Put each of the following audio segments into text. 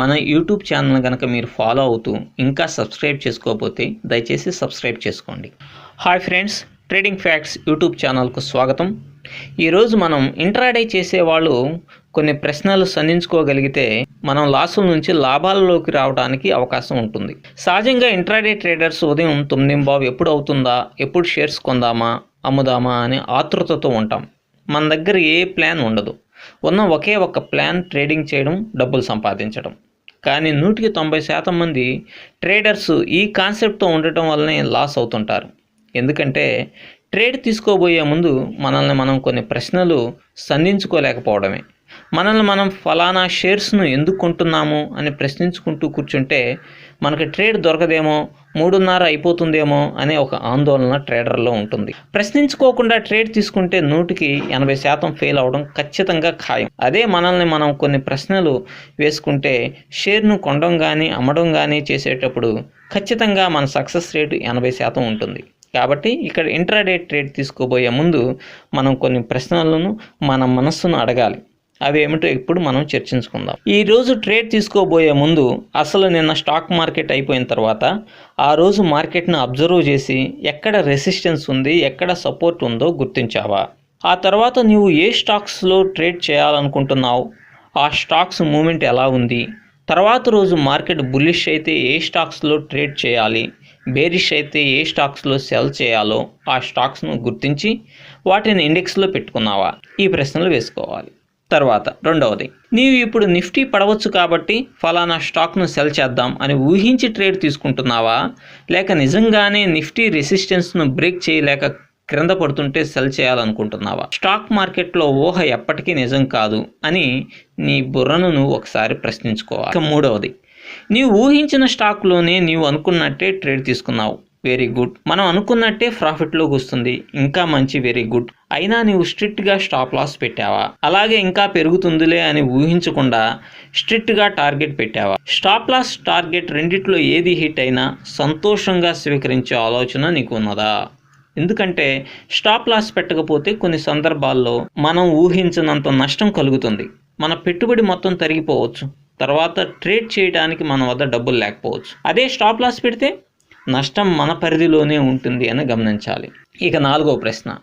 మన YouTube channel కనుక మీరు ఫాలో అవుతూ ఇంకా సబ్స్క్రైబ్ చేసుకోకపోతే దయచేసి సబ్స్క్రైబ్ చేసుకోండి. Hi friends trading facts YouTube ఛానల్కు స్వాగతం. ఈరోజు మనం ఇంట్రాడే చేసేవాళ్ళు కొన్ని ప్రశ్నలు సంధించుకోగలిగితే మనం లాసుల నుంచి లాభాలలోకి రావడానికి అవకాశం ఉంటుంది. సహజంగా ఇంట్రాడే ట్రేడర్స్ ఉదయం తొమ్మిది బాబు ఎప్పుడు అవుతుందా ఎప్పుడు షేర్స్ కొందామా అమ్ముదామా అని ఆతృతతో ఉంటాం. మన దగ్గర ఏ ప్లాన్ ఉండదు. ఉన్న ఒకే ఒక ప్లాన్ ట్రేడింగ్ చేయడం డబ్బులు సంపాదించడం. కానీ నూటికి తొంభై శాతం మంది ట్రేడర్స్ ఈ కాన్సెప్ట్తో ఉండటం వల్లనే లాస్ అవుతుంటారు. ఎందుకంటే ట్రేడ్ తీసుకోబోయే ముందు మనల్ని మనం కొన్ని ప్రశ్నలు సంధించుకోలేకపోవడమే. మనల్ని మనం ఫలానా షేర్స్ను ఎందుకు కొంటున్నాము అని ప్రశ్నించుకుంటూ కూర్చుంటే మనకి ట్రేడ్ దొరకదేమో మూడున్నర అయిపోతుందేమో అనే ఒక ఆందోళన ట్రేడర్లో ఉంటుంది. ప్రశ్నించుకోకుండా ట్రేడ్ తీసుకుంటే నూటికి ఎనభై శాతం ఫెయిల్ అవడం ఖచ్చితంగా ఖాయం. అదే మనల్ని మనం కొన్ని ప్రశ్నలు వేసుకుంటే షేర్ను కొనడం కానీ అమ్మడం కానీ చేసేటప్పుడు ఖచ్చితంగా మన సక్సెస్ రేటు ఎనభై శాతం ఉంటుంది. కాబట్టి ఇక్కడ ఇంట్రాడే ట్రేడ్ తీసుకోబోయే ముందు మనం కొన్ని ప్రశ్నలను మన మనస్సును అడగాలి. అవి ఏమిటో ఇప్పుడు మనం చర్చించుకుందాం. ఈరోజు ట్రేడ్ తీసుకోబోయే ముందు అసలు నిన్న స్టాక్ మార్కెట్ అయిపోయిన తర్వాత ఆ రోజు మార్కెట్ను అబ్జర్వ్ చేసి ఎక్కడ రెసిస్టెన్స్ ఉంది ఎక్కడ సపోర్ట్ ఉందో గుర్తించావా? ఆ తర్వాత నీవు ఏ స్టాక్స్లో ట్రేడ్ చేయాలనుకుంటున్నావు? ఆ స్టాక్స్ మూమెంట్ ఎలా ఉంది? తర్వాత రోజు మార్కెట్ బుల్లిష్ అయితే ఏ స్టాక్స్లో ట్రేడ్ చేయాలి? బేరిష్ అయితే ఏ స్టాక్స్లో సెల్ చేయాలో? ఆ స్టాక్స్ను గుర్తించి వాటిని ఇండెక్స్లో పెట్టుకున్నావా? ఈ ప్రశ్నలు వేసుకోవాలి. తర్వాత రెండవది నీవు ఇప్పుడు నిఫ్టీ పడవచ్చు కాబట్టి ఫలానా స్టాక్ను సెల్ చేద్దాం అని ఊహించి ట్రేడ్ తీసుకుంటున్నావా? లేక నిజంగానే నిఫ్టీ రెసిస్టెన్స్ను బ్రేక్ చేయలేక క్రింద పడుతుంటే సెల్ చేయాలనుకుంటున్నావా? స్టాక్ మార్కెట్లో ఊహ ఎప్పటికీ నిజం కాదు అని నీ బుర్రను నువ్వు ఒకసారి ప్రశ్నించుకోవాలి. ఇక మూడవది నీవు ఊహించిన స్టాక్లోనే నీవు అనుకున్నట్టే ట్రేడ్ తీసుకున్నావు. వెరీ గుడ్ మనం అనుకున్నట్టే ప్రాఫిట్లోకి వస్తుంది. ఇంకా మంచి వెరీ గుడ్ అయినా నీవు స్ట్రిక్ట్గా స్టాప్ లాస్ పెట్టావా? అలాగే ఇంకా పెరుగుతుందిలే అని ఊహించకుండా స్ట్రిక్ట్గా టార్గెట్ పెట్టావా? స్టాప్ లాస్ టార్గెట్ రెండిట్లో ఏది హిట్ అయినా సంతోషంగా స్వీకరించే ఆలోచన నీకు ఉన్నదా? ఎందుకంటే స్టాప్ లాస్ పెట్టకపోతే కొన్ని సందర్భాల్లో మనం ఊహించినంత నష్టం కలుగుతుంది. మన పెట్టుబడి మొత్తం తరిగిపోవచ్చు. తర్వాత ట్రేడ్ చేయడానికి మన వద్ద డబ్బులు లేకపోవచ్చు. అదే స్టాప్ లాస్ పెడితే నష్టం మన పరిధిలోనే ఉంటుంది అని గమనించాలి. ఇక నాలుగో ప్రశ్న.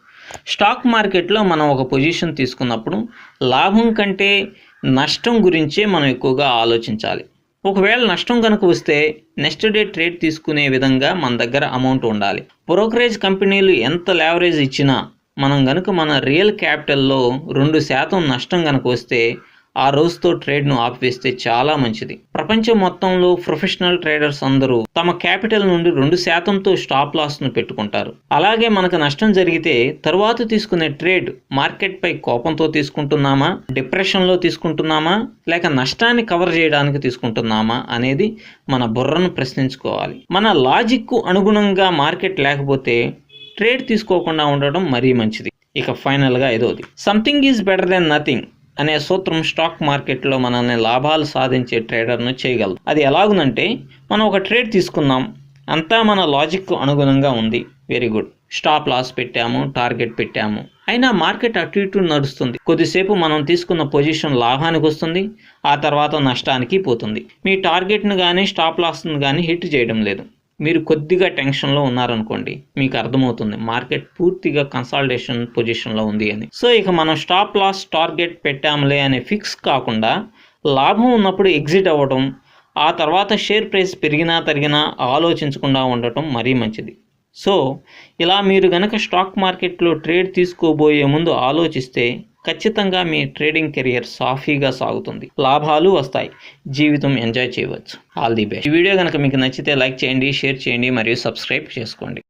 స్టాక్ మార్కెట్లో మనం ఒక పొజిషన్ తీసుకున్నప్పుడు లాభం కంటే నష్టం గురించే మనం ఎక్కువగా ఆలోచించాలి. ఒకవేళ నష్టం కనుక వస్తే నెక్స్ట్ డే ట్రేడ్ తీసుకునే విధంగా మన దగ్గర అమౌంట్ ఉండాలి. బ్రోకరేజ్ కంపెనీలు ఎంత లేవరేజ్ ఇచ్చినా మనం కనుక మన రియల్ క్యాపిటల్లో రెండు శాతం నష్టం కనుక వస్తే ఆ రోజుతో ట్రేడ్ను ఆపివేస్తే చాలా మంచిది. ప్రపంచం మొత్తంలో ప్రొఫెషనల్ ట్రేడర్స్ అందరూ తమ క్యాపిటల్ నుండి రెండు శాతంతో స్టాప్ లాస్ను పెట్టుకుంటారు. అలాగే మనకు నష్టం జరిగితే తరువాత తీసుకునే ట్రేడ్ మార్కెట్పై కోపంతో తీసుకుంటున్నామా? డిప్రెషన్లో తీసుకుంటున్నామా? లేక నష్టాన్ని కవర్ చేయడానికి తీసుకుంటున్నామా? అనేది మన బుర్రను ప్రశ్నించుకోవాలి. మన లాజిక్కు అనుగుణంగా మార్కెట్ లేకపోతే ట్రేడ్ తీసుకోకుండా ఉండడం మరీ మంచిది. ఇక ఫైనల్గా ఐదవది something is better than nothing అనే సూత్రం స్టాక్ మార్కెట్లో మనల్ని లాభాలు సాధించే ట్రేడర్ను చేయగలదు. అది ఎలాగునంటే మనం ఒక ట్రేడ్ తీసుకున్నాం. అంతా మన లాజిక్ అనుగుణంగా ఉంది. Very good. స్టాప్ లాస్ పెట్టాము టార్గెట్ పెట్టాము. అయినా మార్కెట్ అటు ఇటు నడుస్తుంది. కొద్దిసేపు మనం తీసుకున్న పొజిషన్ లాభానికి వస్తుంది ఆ తర్వాత నష్టానికి పోతుంది. మీ టార్గెట్ను కానీ స్టాప్ లాస్ను కానీ హిట్ చేయడం లేదు. మీరు కొద్దిగా టెన్షన్లో ఉన్నారనుకోండి మీకు అర్థమవుతుంది. మార్కెట్ పూర్తిగా కన్సాలిడేషన్ పొజిషన్లో ఉంది అని. సో ఇక మనం స్టాప్ లాస్ టార్గెట్ పెట్టాములే అనే ఫిక్స్ కాకుండా లాభం ఉన్నప్పుడు ఎగ్జిట్ అవ్వడం ఆ తర్వాత షేర్ ప్రైస్ పెరిగినా తరిగినా ఆలోచించకుండా ఉండటం మరీ మంచిది. సో ఇలా మీరు గనక స్టాక్ మార్కెట్లో ట్రేడ్ తీసుకోబోయే ముందు ఆలోచిస్తే ఖచ్చితంగా మీ ట్రేడింగ్ కెరియర్ సాఫీగా సాగుతుంది. లాభాలు వస్తాయి. జీవితం ఎంజాయ్ చేయవచ్చు. All the best. ఈ వీడియో కనుక మీకు నచ్చితే లైక్ చేయండి షేర్ చేయండి మరియు సబ్స్క్రైబ్ చేసుకోండి.